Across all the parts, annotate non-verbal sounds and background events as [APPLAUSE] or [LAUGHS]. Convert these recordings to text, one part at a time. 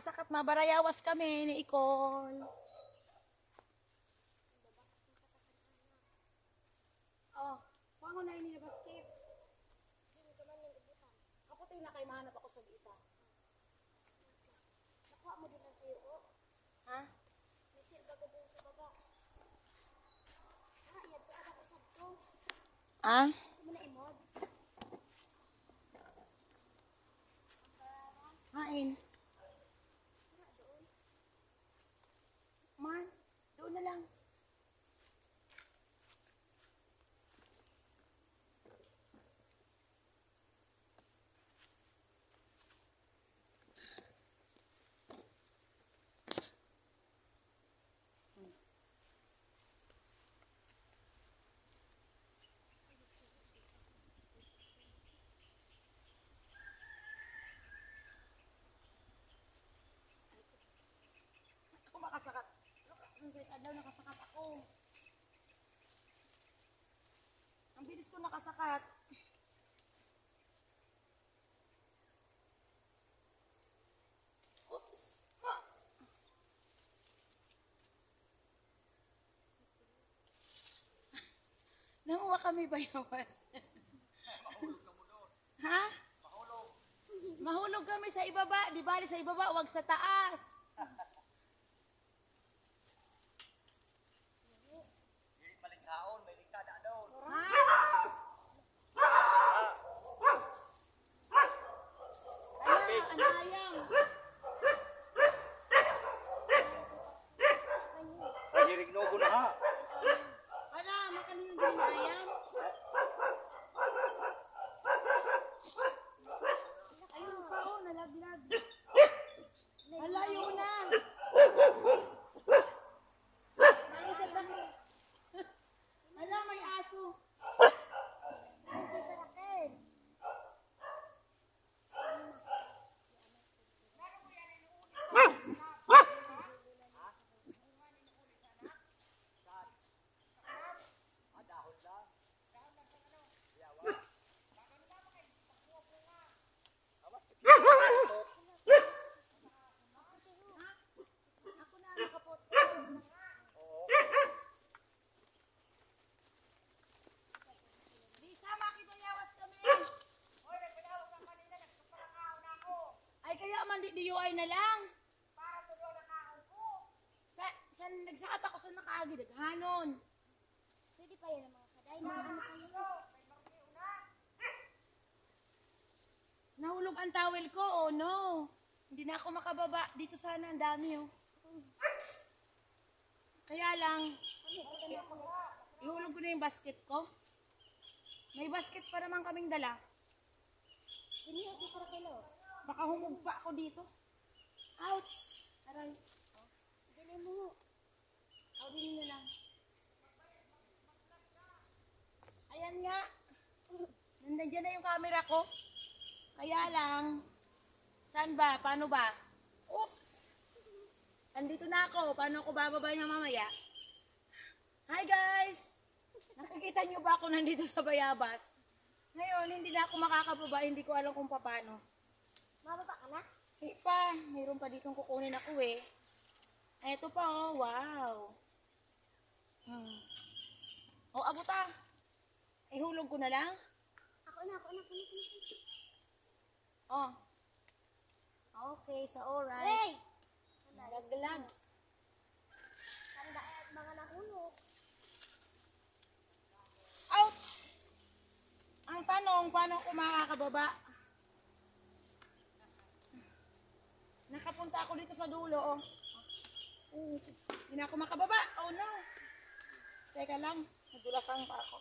Masakat mabarayawas kami ni Ikol. Oh, ko na ini basket. Ako tayo na kay mahanap ako sa dita. Nakuha mo din ang siro. Ha? May siro ba doon sa baba? Ah, to. Ano ko sabto? Ah? Ito mo na imod. Hain. Tara, doon. Man, doon na lang. Ako makasakat. Sunset adlaw nakasakat ako. Ang bilis ko nakasakat. Oops. Ha. [LAUGHS] Nanguha kami bayawas. [LAUGHS] ha? Mahulog kami sa ibaba. Di bali sa ibaba, wag sa taas. [LAUGHS] Ala, anayang. Pagirignogo na ha. Ala, makanin yung ginayang. Ayun pa, oh, nalaglag. Ala, yun na. Ano sa dami? Ala, may aso. Ang sasarakin. Ako na, nakapot. Di sama, kinayawas kami. Ay, kaya man di DUI na lang. Sa, sa nagsakat ako sa nakaagi, naghanon. Pwede pa yan ang mga kaday. Na ano yun? Nahulog ang towel ko, oh no. Hindi na ako makababa. Dito sana, ang dami oh. Kaya lang, ihulog ko na yung basket ko. May basket pa naman kaming dala. Ganyan ako para kilo. Baka humugpa ako dito. Ouch! Aray. Dali mo. Din na lang. Ayan nga. Nandiyan na yung camera ko. Kaya lang, saan ba? Paano ba? Oops! Andito na ako. Paano ako bababa na mamaya? Hi guys! Nakikita niyo ba ako nandito sa Bayabas? Ngayon, hindi na ako makakababa. Hindi ko alam kung paano. Mababa ka na? Hindi pa. Mayroon pa ditong kukunin ako eh. Eto pa oh. Wow. Hmm. Oh, abuta. Ihulog ko na lang. Ako na, ako na, ako na. ako na. Oh. Okay, so alright. Hey! Nalaglag. Tanda at mga nahulog. Ouch! Ang tanong, paano ako makakababa? Nakapunta ako dito sa dulo, oh. Oh, Hindi na ako makababa. Oh no. Teka lang, nagulasan pa ako.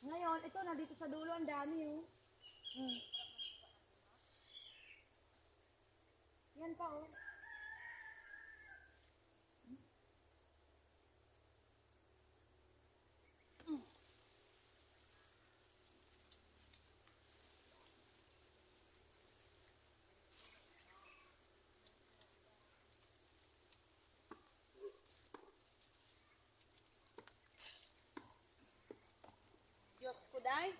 Ngayon, ito na dito sa dulo, ang dami oh. Hmm. Yan pa oh. Hmm. Diyos Day?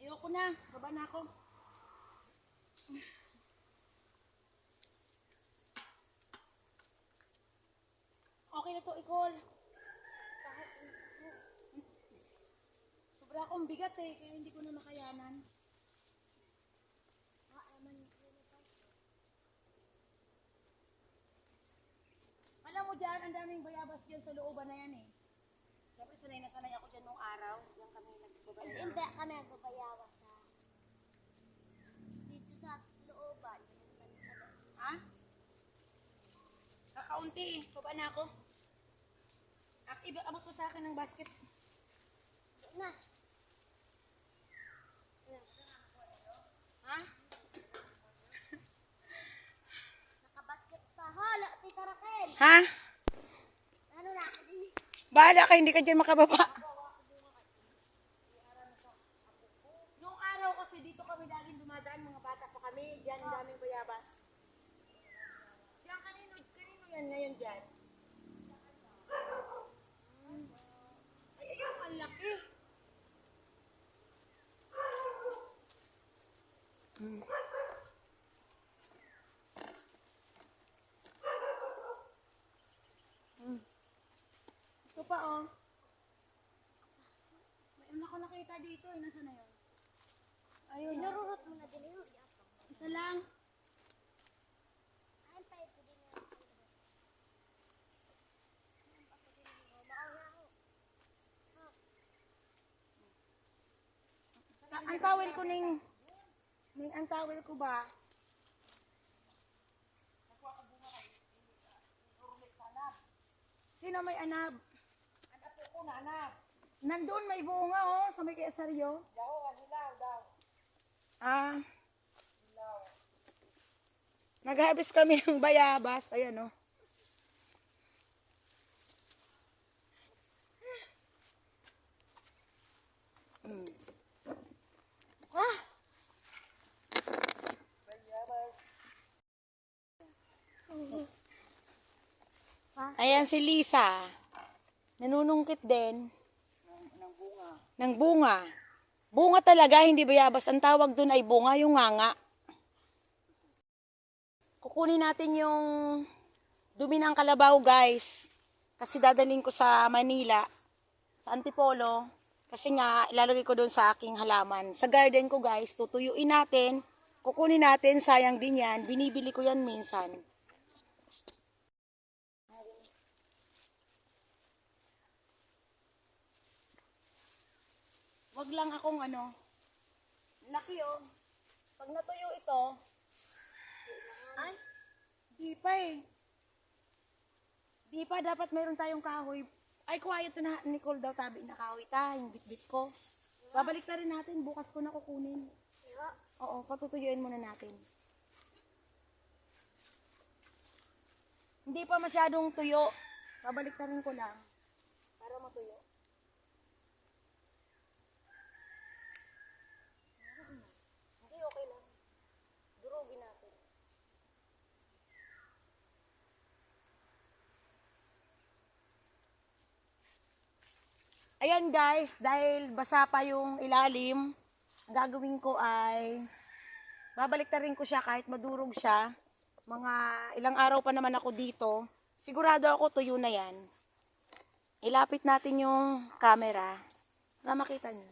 Ayoko na. Baba na ako. Okay na to, Icol. Sobra akong bigat eh, kaya hindi ko na makayanan. Alam mo dyan, ang daming bayabas dyan sa looban na yan eh. Siyempre sanay na sanay ako dyan nung araw. Diyan kami nagbabayabas. Hindi kami nagbabayawa sa dito sa looban. Ha? Kakaunti eh. Baba na ako. Ak iba abot ko sa akin ng basket. Na. Ha? [LAUGHS] Nakabasket pa. Hala, tita Raquel. Ha? Ano na ako din? Bahala ka, hindi ka dyan makababa. Nung araw kasi dito kami laging dumadaan, mga bata pa kami. Diyan ang daming bayabas. Diyan kanino, kanino yan ngayon dyan? Ay, ayun, ang laki. Hmm. Hmm. Ito pa, oh. Mayroon nakita dito, eh. Nasaan na yun? Ayun, oh. Inururot mo na din yun. Isa lang. Ta- ang towel ko ning ning ang towel ko ba? Sino may anab? Anab ko na anab. Nandun may bunga oh, sa may kaesaryo. Yaho, hilaw daw. Ah. Nag-harvest kami [LAUGHS] ng bayabas. Ayan oh. Mm. Ah! Ayan si Lisa. Nanunungkit din. Ng bunga. bunga. talaga, hindi bayabas. Ang tawag dun ay bunga, yung nganga. Kukunin natin yung dumi ng kalabaw, guys. Kasi dadaling ko sa Manila, sa Antipolo. Kasi nga, ilalagay ko doon sa aking halaman. Sa garden ko, guys, tutuyuin natin. Kukunin natin, sayang din yan. Binibili ko yan minsan. Wag lang akong ano. Laki oh. Pag natuyo ito, ay, di pa eh. Di pa, dapat meron tayong kahoy. Ay, quiet na, Nicole daw tabi na kahoy ta, yung bitbit ko. Babalik na rin natin, bukas ko na kukunin. Oo, patutuyuin muna natin. Hindi pa masyadong tuyo. Babalik na rin ko lang. Para matuyo. Hindi, okay lang. Durugin natin. Ayan guys, dahil basa pa yung ilalim, ang gagawin ko ay babalik na rin ko siya kahit madurog siya. Mga ilang araw pa naman ako dito. Sigurado ako tuyo na yan. Ilapit natin yung camera para makita nyo.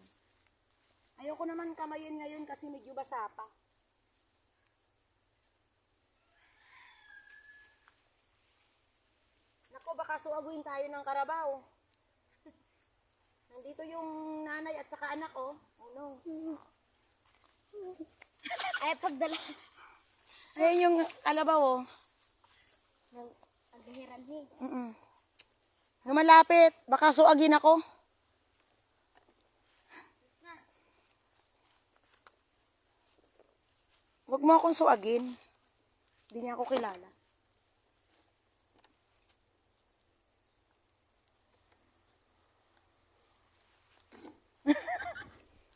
Ayoko naman kamayin ngayon kasi medyo basa pa. Nako, baka suaguin tayo ng karabaw. Nandito yung nanay at saka anak, oh. Oh no. [LAUGHS] Ay, pagdala. Ayun yung kalabaw, oh. Ng paghihiran hi. Mm Lumalapit. Baka suagin ako. Huwag mo akong suagin. Hindi niya ako kilala.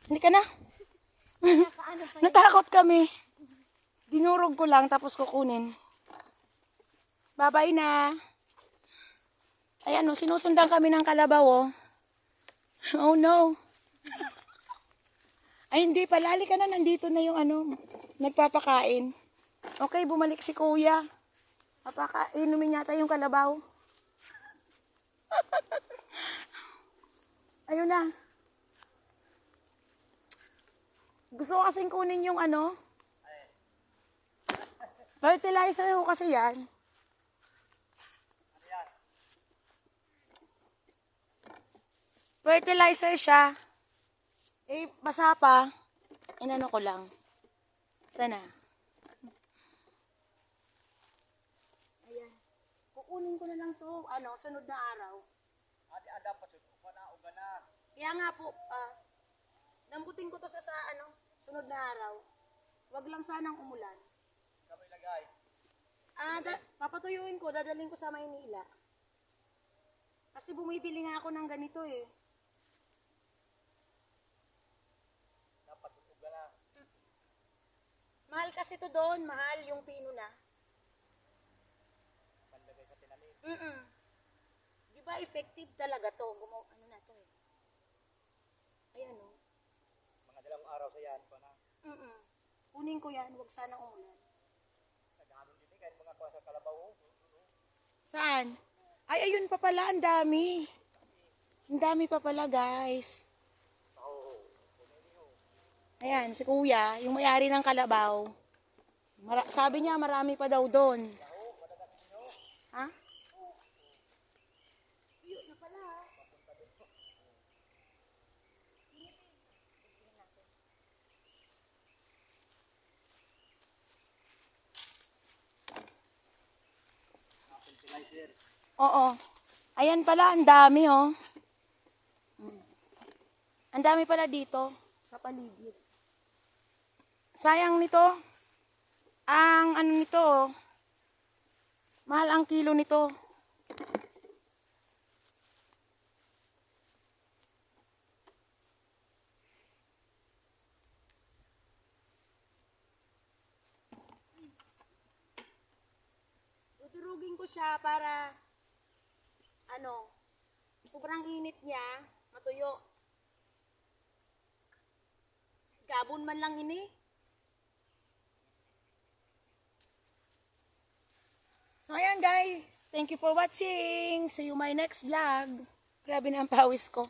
Hindi ka na. [LAUGHS] Natakot kami. Dinurog ko lang tapos kukunin. Babay na. Ayan o, sinusundan kami ng kalabaw o. Oh no. Ay hindi, palali ka na. Nandito na yung ano, nagpapakain. Okay, bumalik si kuya. Papakainumin yata yung kalabaw. [LAUGHS] Ayun na. Gusto ko kasing kunin yung ano. Fertilizer ko kasi yan. Fertilizer siya. Eh, basa pa. Inano ko lang. Sana. Ayan. Kukunin ko na lang to, ano, sunod na araw. Adi ada pa sa upa na uga na. Kaya nga po, ah, damputin ko to sa, sa ano, sunod na araw. Wag lang sanang umulan. Kamay lagay. Ah, da- papatuyuin ko, dadalhin ko sa Maynila. Kasi bumibili nga ako ng ganito eh. Dapat uga na. Mahal kasi to doon, mahal yung pino na. Panlagay sa tinanim. Mm Di ba effective talaga to? Gumaw, ano na to eh. Ayan oh. Dalawang araw sa yan pa na. Mm Kunin ko yan, wag sana umulan. Naghanon din eh, kahit mga kuha sa kalabaw. oh. Saan? Ay, ayun pa pala, ang dami. Ang dami pa pala, guys. Ayan, si kuya, yung may-ari ng kalabaw. Mara- sabi niya, marami pa daw doon. Oo. Ayan pala, ang dami, oh. Ang dami pala dito, sa paligid. Sayang nito. Ang ano nito, oh. Mahal ang kilo nito. Tuturugin ko siya para ano, sobrang init niya, matuyo. Gabon man lang ini. So ayan guys, thank you for watching. See you my next vlog. Grabe na ang pawis ko.